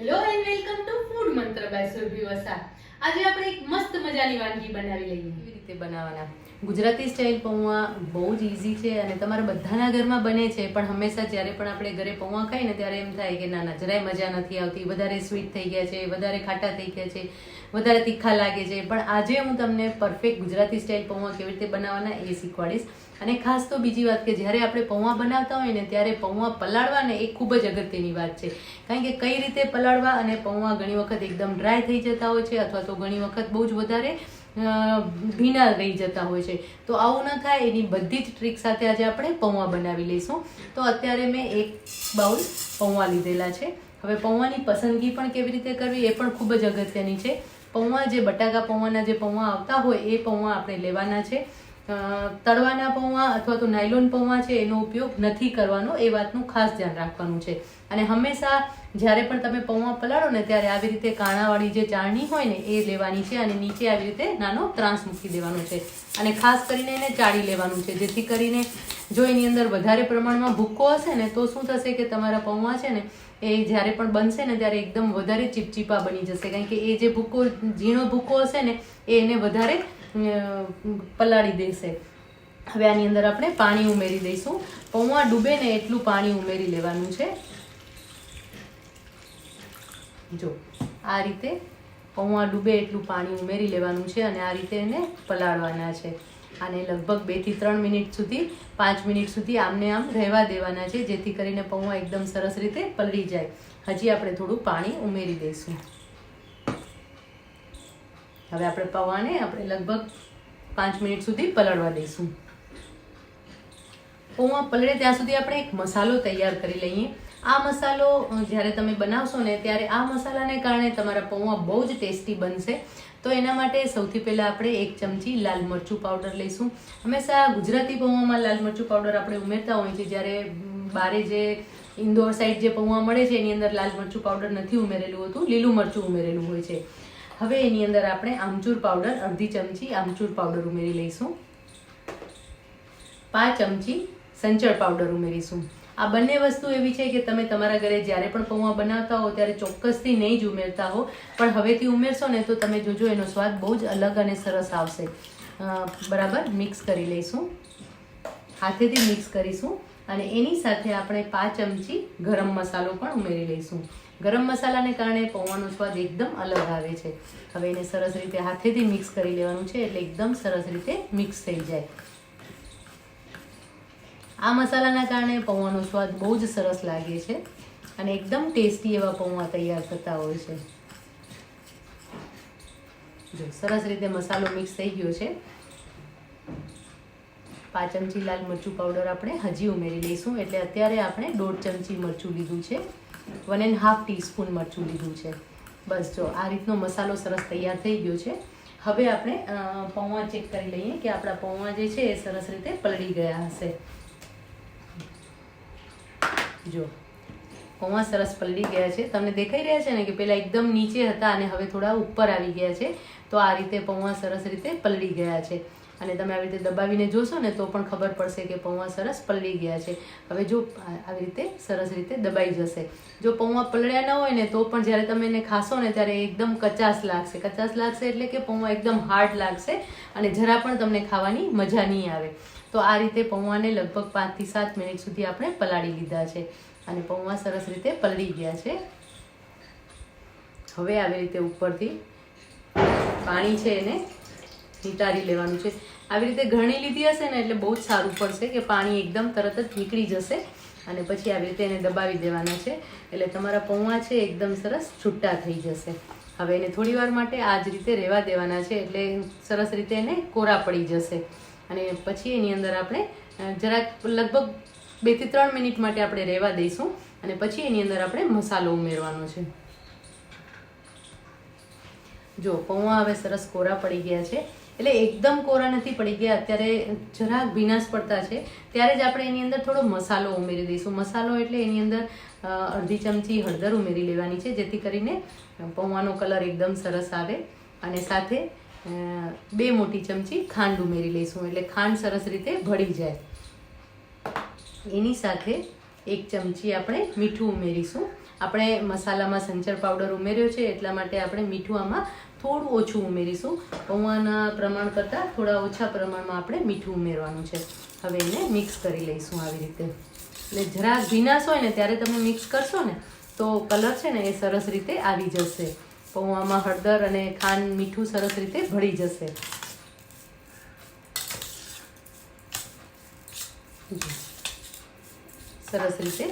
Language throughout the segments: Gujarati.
Hello and welcome to food Mantra by Surbhi Vasa આજે આપણે એક મસ્ત મજાની વાનગી બનાવી લઈએ. કેવી રીતે બનાવવાના? ગુજરાતી સ્ટાઇલ પૌવા બહુ જ ઇઝી છે અને તમારા બધાના ઘરમાં બને છે, પણ હંમેશા જ્યારે પણ આપણે ઘરે પૌવા ખાઈએ ને ત્યારે એમ થાય કે ના ના, જરાય મજા નથી આવતી, વધારે સ્વીટ થઈ ગયા છે, વધારે ખાટા થઈ ગયા છે, વધારે તીખા લાગે છે. પણ આજે હું તમને પરફેક્ટ ગુજરાતી સ્ટાઇલ પૌવા કેવી રીતે બનાવવાના એ શીખવાડીશ. અને ખાસ તો બીજી વાત કે જ્યારે આપણે પૌવા બનાવતા હોય ને ત્યારે પૌવા પલાળવા ને એ ખૂબ જ અગત્યની વાત છે. કારણ કે કઈ રીતે પલાળવા અને પૌવા ઘણી વખત એકદમ ડ્રાય થઈ જતા હોય છે અથવા તો ઘણી વખત બહુ જ વધારે ભીના રહી જતા હોય છે. તો આવું ન થાય, એની બધી જ ટ્રીક સાથે આજે આપણે પૌવા બનાવી લઈશું. તો અત્યારે મેં એક બાઉલ પૌવા લીધેલા છે. હવે પૌવાની પસંદગી પણ કેવી રીતે કરવી એ પણ ખૂબ જ અગત્યની છે. પૌવા, જે બટાકા પૌવાના જે પૌવા આવતા હોય, એ પૌવા આપણે લેવાના છે. તળવાના પૌવા અથવા તો નાયલોન પૌવા છે, એનો ઉપયોગ નથી કરવાનો, એ વાતનું ખાસ ધ્યાન રાખવાનું છે. અને હંમેશા જ્યારે પણ તમે પૌવા પલાળો ને, ત્યારે આવી રીતે કાણાવાળી જે ચાળણી હોય ને, એ લેવાની છે અને નીચે આવી રીતે નાનો ત્રાંસ મૂકી દેવાનો છે. અને ખાસ કરીને એને ચાળી લેવાનું છે, જેથી કરીને જો એની અંદર વધારે પ્રમાણમાં ભૂકો હશે ને, તો શું થશે કે તમારા પૌવા છે ને, એ જ્યારે પણ બનશે ને, ત્યારે એકદમ વધારે ચીપચીપા બની જશે. કારણ કે એ જે ભૂકો ઝીણો ભૂકો હશે ને, એ એને વધારે પલાળી દેશે. હવે આની અંદર આપણે પાણી ઉમેરી દઈશું. પૌવા ડૂબે ને એટલું પાણી ઉમેરી લેવાનું છે. જો, આ રીતે પૌવા ડૂબે એટલું પાણી ઉમેરી લેવાનું છે અને આ રીતે એને પલાળવાના છે. આને લગભગ બેથી ત્રણ મિનિટ સુધી, પાંચ મિનિટ સુધી આમને આમ રહેવા દેવાના છે, જેથી કરીને પૌવા એકદમ સરસ રીતે પલળી જાય. હજી આપણે થોડું પાણી ઉમેરી દઈશું. હવે આપણે પૌવાને આપણે લગભગ પાંચ મિનિટ સુધી પલળવા દઈશું. પૌવા પલળે ત્યાં સુધી આપણે એક મસાલો તૈયાર કરી લઈએ. આ મસાલો જ્યારે તમે બનાવશો ને ત્યારે આ મસાલાને કારણે તમારા પૌવા બહુ જ ટેસ્ટી બનશે. તો એના માટે સૌથી પહેલાં આપણે એક ચમચી લાલ મરચું પાવડર લઈશું. હંમેશા ગુજરાતી પૌવામાં લાલ મરચું પાવડર આપણે ઉમેરતા હોઈએ છીએ. જ્યારે બારે જે ઇન્દોર સાઈડ જે પૌવા મળે છે, એની અંદર લાલ મરચું પાવડર નથી ઉમેરેલું હોતું, લીલું મરચું ઉમેરેલું હોય છે. હવે એની અંદર આપણે આમચૂર પાવડર, અડધી ચમચી આમચૂર પાવડર ઉમેરી લઈશું. પાંચ ચમચી સંચળ પાવડર ઉમેરીશું. આ બંને વસ્તુ એવી છે કે તમે તમારા ઘરે જ્યારે પણ પૌવા બનાવતા હો, ત્યારે ચોક્કસથી નહીં જ ઉમેરતા હો. પણ હવેથી ઉમેરશો ને તો તમે જોજો એનો સ્વાદ બહુ જ અલગ અને સરસ આવશે. બરાબર? મિક્સ કરી લઈશું. હાથેથી મિક્સ કરીશું. અને એની સાથે આપણે પાંચ ચમચી ગરમ મસાલો પણ ઉમેરી લઈશું. ગરમ મસાલાને કારણે પૌવાનો સ્વાદ એકદમ અલગ આવે છે. હવે એને સરસ રીતે હાથેથી મિક્સ કરી લેવાનું છે એટલે એકદમ સરસ રીતે મિક્સ થઈ જાય. આ મસાલાના કારણે પૌવાનો સ્વાદ બહુ જ સરસ લાગે છે અને એકદમ ટેસ્ટી એવા પૌવા તૈયાર થતા હોય છે. જો સરસ રીતે મસાલો મિક્સ થઈ ગયો છે. પાંચ ચમચી લાલ મરચું પાવડર આપણે હજી ઉમેરી લઈશું એટલે અત્યારે આપણે દોઢ ચમચી મરચું લીધું છે. વન એન્ડ હાફ ટીસ્પૂન મરચું લીધું છે. બસ જો, આ રીતનો મસાલો સરસ તૈયાર થઈ ગયો છે. હવે આપણે પૌવા ચેક કરી લઈએ કે આપણા પૌવા જે છે એ સરસ રીતે પલળી ગયા હશે. જો, પૌવા સરસ પલળી ગયા છે. તમને દેખાઈ રહ્યા છે ને કે પેલા એકદમ નીચે હતા અને હવે થોડા ઉપર આવી ગયા છે. તો આ રીતે પૌવા સરસ રીતે પલળી ગયા છે. અને તમે આવી રીતે દબાવીને જોશો ને તો પણ ખબર પડશે કે પૌવા સરસ પલળી ગયા છે. હવે જો આવી રીતે સરસ રીતે દબાઈ જશે. જો પૌવા પલળ્યા ન હોય ને તો પણ જ્યારે તમે એને ખાશો ને ત્યારે એકદમ કચાસ લાગશે. કચાસ લાગશે એટલે કે પૌવા એકદમ હાર્ડ લાગશે અને જરા પણ તમને ખાવાની મજા નહીં આવે. તો આ રીતે પૌવાને લગભગ પાંચથી સાત મિનિટ સુધી આપણે પલાળી લીધા છે અને પૌવા સરસ રીતે પલળી ગયા છે. હવે આવી રીતે ઉપરથી પાણી છે એને નિતારી લેવાનું છે. આવી રીતે ઘણી લીધી હશે ને એટલે બહુ જ સારું પડશે કે પાણી એકદમ તરત જ નીકળી જશે અને પછી આવી રીતે એને દબાવી દેવાના છે. એટલે તમારા પૌવા છે એકદમ સરસ છૂટા થઈ જશે. હવે એને થોડી વાર માટે આ જ રીતે રહેવા દેવાના છે એટલે સરસ રીતે એને કોરા પડી જશે. અને પછી એની અંદર આપણે જરાક લગભગ બેથી ત્રણ મિનિટ માટે આપણે રહેવા દઈશું. અને પછી એની અંદર આપણે મસાલો ઉમેરવાનો છે. જો, પૌવા હવે સરસ કોરા પડી ગયા છે. એટલે એકદમ કોરા નથી પડી ગયા. અત્યારે જરાક ભીનાશ પડતા છે. ત્યારે જ આપણે એની અંદર થોડો મસાલો ઉમેરી દઈશું. મસાલો એટલે એની અંદર અડધી ચમચી હળદર ઉમેરી લેવાની છે, જેથી કરીને પૌવાનો કલર એકદમ સરસ આવે. અને સાથે બે મોટી ચમચી ખાંડ ઉમેરી લઈશું. એટલે ખાંડ સરસ રીતે ભળી જાય. એની સાથે એક ચમચી આપણે મીઠું ઉમેરીશું. આપણે મસાલામાં સંચર પાવડર ઉમેર્યો છે, એટલા માટે આપણે મીઠું આમાં થોડું ઓછું ઉમેરીશું. પૌવાના પ્રમાણ કરતાં થોડા ઓછા પ્રમાણમાં આપણે મીઠું ઉમેરવાનું છે. હવે એને મિક્સ કરી લઈશું આવી રીતે. એટલે જરા ભીનાશ હોય ને ત્યારે તમે મિક્સ કરશો ને, તો કલર છે ને એ સરસ રીતે આવી જશે. પૌવામાં હળદર અને ખાંડ મીઠું સરસ રીતે ભળી જશે. સરસ રીતે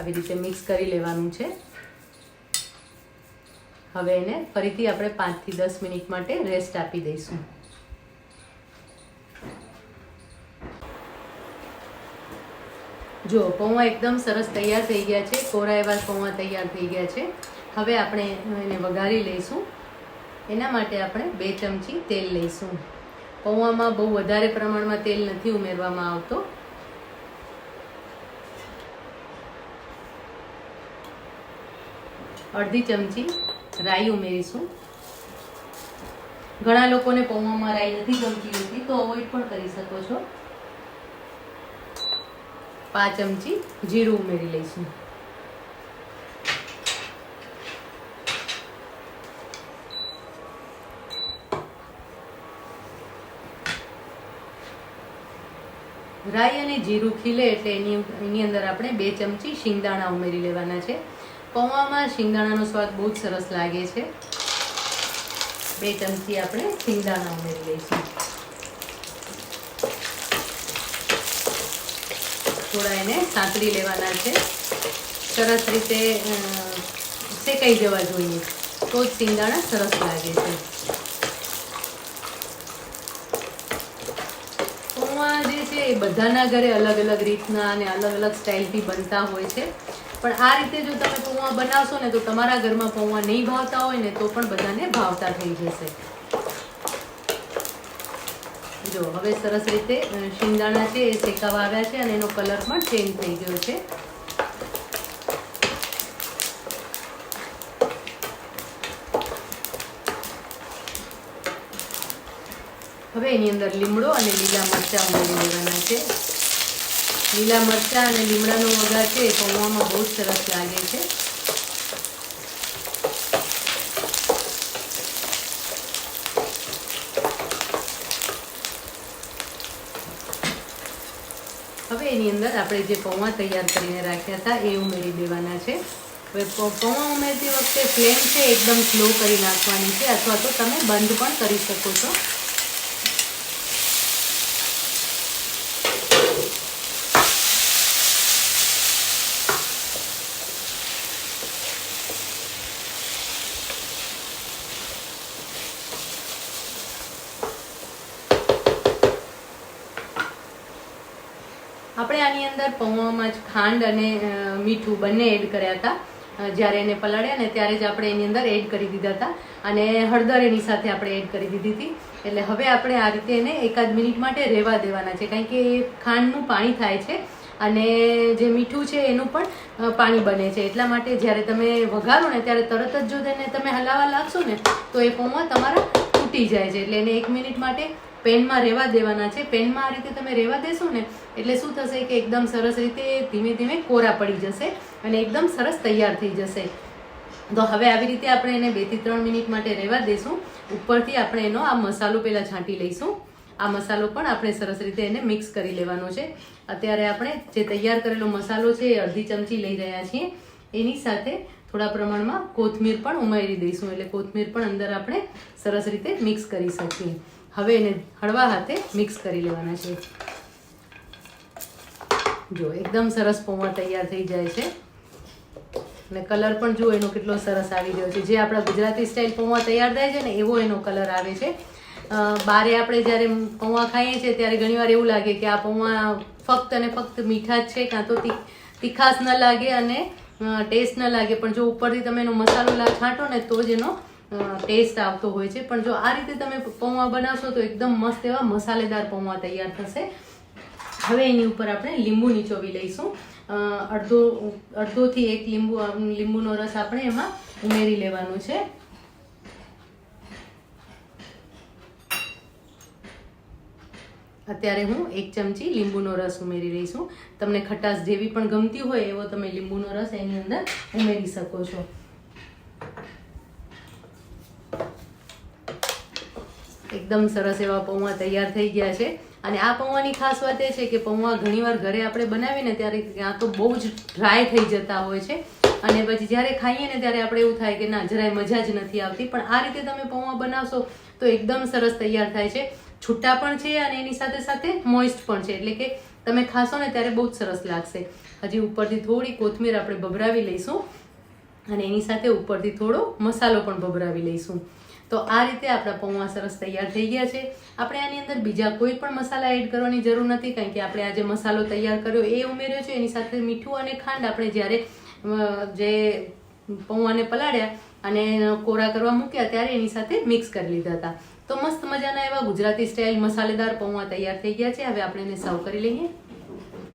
આવી રીતે મિક્સ કરી લેવાનું છે. હવે એને ફરીથી આપણે પાંચથી દસ મિનિટ માટે રેસ્ટ આપી દઈશું. જો, પૌવા એકદમ સરસ તૈયાર થઈ ગયા છે. કોરા એવા પૌવા તૈયાર થઈ ગયા છે. હવે આપણે એને વઘારી લઈશું. એના માટે આપણે બે ચમચી તેલ લઈશું. પૌવામાં બહુ વધારે પ્રમાણમાં તેલ નથી ઉમેરવામાં આવતો. અડધી ચમચી રાઈ ઉમેરીશું. ઘણા લોકોને પૌવામાં રાઈ નથી ગમતી હોતી, તો અવોઈડ પણ કરી શકો છો. પાંચ ચમચી જીરું ઉમેરી લઈશું. રાઈ અને જીરું ખીલે એટલે એની એની અંદર આપણે બે ચમચી શિંગદાણા ઉમેરી લેવાના છે. પૌવામાં શિંગદાણાનો સ્વાદ બહુ જ સરસ લાગે છે. બે ચમચી આપણે શિંગદાણા ઉમેરી લઈશું. થોડા એને સાંતળી લેવાના છે. સરસ રીતે શેકાઈ જવા જોઈએ તો જ શિંગદાણા સરસ લાગે છે. પૌવા જે છે એ બધાના ઘરે અલગ અલગ રીતના અને અલગ અલગ સ્ટાઇલથી બનતા હોય છે. પણ આ રીતે જો તમે પૌવા બનાવશો ને તો તમારા ઘરમાં પૌવા નહીં ભાવતા હોય ને તો પણ બધાને ભાવતા થઈ જશે. જો, હવે સરસ રીતે શિંગદાણા છે, એ શેકાવા આવ્યા છે અને એનો કલર પણ ચેન્જ થઈ ગયો છે. હવે એની અંદર લીમડો અને લીલા મરચાં ઉમેરી દેવાના છે. લીલા મરચાં અને લીમડાનો વઘાર છે, એ પૌવામાં બહુ જ સરસ લાગે છે. હવે એની અંદર આપણે જે પૌવા તૈયાર કરીને રાખ્યા હતા, એ ઉમેરી દેવાના છે. હવે પૌવા ઉમેરતી વખતે ફ્લેમ છે, એકદમ સ્લો કરી નાખવાની છે, અથવા તો તમે બંધ પણ કરી શકો છો. આપણે આની અંદર પૌવામાં જ ખાંડ અને મીઠું બંને એડ કર્યા હતા. જ્યારે એને પલાળ્યા ને ત્યારે જ આપણે એની અંદર એડ કરી દીધા હતા. અને હળદર એની સાથે આપણે એડ કરી દીધી હતી. એટલે હવે આપણે આ રીતે એને એકાદ મિનિટ માટે રહેવા દેવાના છે. કારણ કે એ ખાંડનું પાણી થાય છે અને જે મીઠું છે એનું પણ પાણી બને છે. એટલા માટે જ્યારે તમે વઘારો ને ત્યારે તરત જ જો તેને તમે હલાવવા લાગશો ને, તો એ પૌવા તમારા તૂટી જાય છે. એટલે એને એક મિનિટ માટે પેનમાં રહેવા દેવાના છે. પેનમાં આ રીતે તમે રહેવા દેશો ને, એટલે શું થશે કે એકદમ સરસ રીતે ધીમે ધીમે કોરા પડી જશે અને એકદમ સરસ તૈયાર થઈ જશે. તો હવે આવી રીતે આપણે એને બેથી ત્રણ મિનિટ માટે રહેવા દઈશું ઉપરથી આપણે એનો આ મસાલો પહેલાં છાંટી લઈશું. આ મસાલો પણ આપણે સરસ રીતે એને મિક્સ કરી લેવાનો છે. અત્યારે આપણે જે તૈયાર કરેલો મસાલો છે એ અડધી ચમચી લઈ રહ્યા છીએ. એની સાથે થોડા પ્રમાણમાં કોથમીર પણ ઉમેરી દઈશું. એટલે કોથમીર પણ અંદર આપણે સરસ રીતે મિક્સ કરી શકીએ. હવે એને હળવા હાથે મિક્સ કરી લેવાના છે. જો, એકદમ સરસ પૌવા તૈયાર થઈ જાય છે. અને કલર પણ જુઓ, એનો કેટલો સરસ આવી ગયો છે. જે આપણા ગુજરાતી સ્ટાઇલ પૌવા તૈયાર થાય છે ને, એવો એનો કલર આવે છે. બારે આપણે જ્યારે પૌવા ખાઈએ છીએ, ત્યારે ઘણીવાર એવું લાગે કે આ પૌવા ફક્ત અને ફક્ત મીઠા જ છે, કાં તો તીખાશ ન લાગે અને ટેસ્ટ ન લાગે. પણ જો ઉપરથી તમે એનો મસાલો છાંટો ને, તો જ એનો ટેસ્ટ આવતો હોય છે. પણ જો આ રીતે તમે પૌવા બનાવશો તો એકદમ મસ્ત એવા મસાલેદાર પૌવા તૈયાર થશે. હવે એની ઉપર આપણે લીંબુ નીચોવી લઈશું. અડધો, અડધોથી એક લીંબુ લીંબુનો રસ આપણે એમાં ઉમેરી લેવાનો છે. અત્યારે હું એક ચમચી લીંબુનો રસ ઉમેરી રહી છું. તમને ખટાશ જેવી પણ ગમતી હોય એવો તમે લીંબુનો રસ એની અંદર ઉમેરી શકો છો. એકદમ સરસ એવા પૌવા તૈયાર થઈ ગયા છે. અને આ પૌવાની ખાસ વાત એ છે કે પૌવા ઘણીવાર ઘરે આપણે બનાવીને ત્યારે ક્યાં તો બહુ જ ડ્રાય થઈ જતા હોય છે. અને પછી જ્યારે ખાઈએ ને ત્યારે આપણે એવું થાય કે ના, જરાય મજા જ નથી આવતી. પણ આ રીતે તમે પૌવા બનાવશો તો એકદમ સરસ તૈયાર થાય છે. છૂટા પણ છે અને એની સાથે સાથે મોઇસ્ટ પણ છે. એટલે કે તમે ખાશો ને ત્યારે બહુ જ સરસ લાગશે. હજી ઉપરથી થોડી કોથમીર આપણે ભભરાવી લઈશું. અને એની સાથે ઉપરથી થોડો મસાલો પણ ભભરાવી લઈશું. તો આ રીતે આપણા પૌવા સરસ તૈયાર થઈ ગયા છે. આપણે આની અંદર બીજા કોઈ પણ મસાલા એડ કરવાની જરૂર નથી, કારણ કે આપણે આજે મસાલો તૈયાર કર્યો એ ઉમેર્યો છે. એની સાથે મીઠું અને ખાંડ આપણે જ્યારે જે પૌવાને પલાળ્યા અને કોરા કરવા મૂક્યા ત્યારે એની સાથે મિક્સ કરી લીધા હતા. તો મસ્ત મજાના એવા ગુજરાતી સ્ટાઇલ મસાલેદાર પૌવા તૈયાર થઈ ગયા છે. હવે આપણે એને સર્વ કરી લઈએ.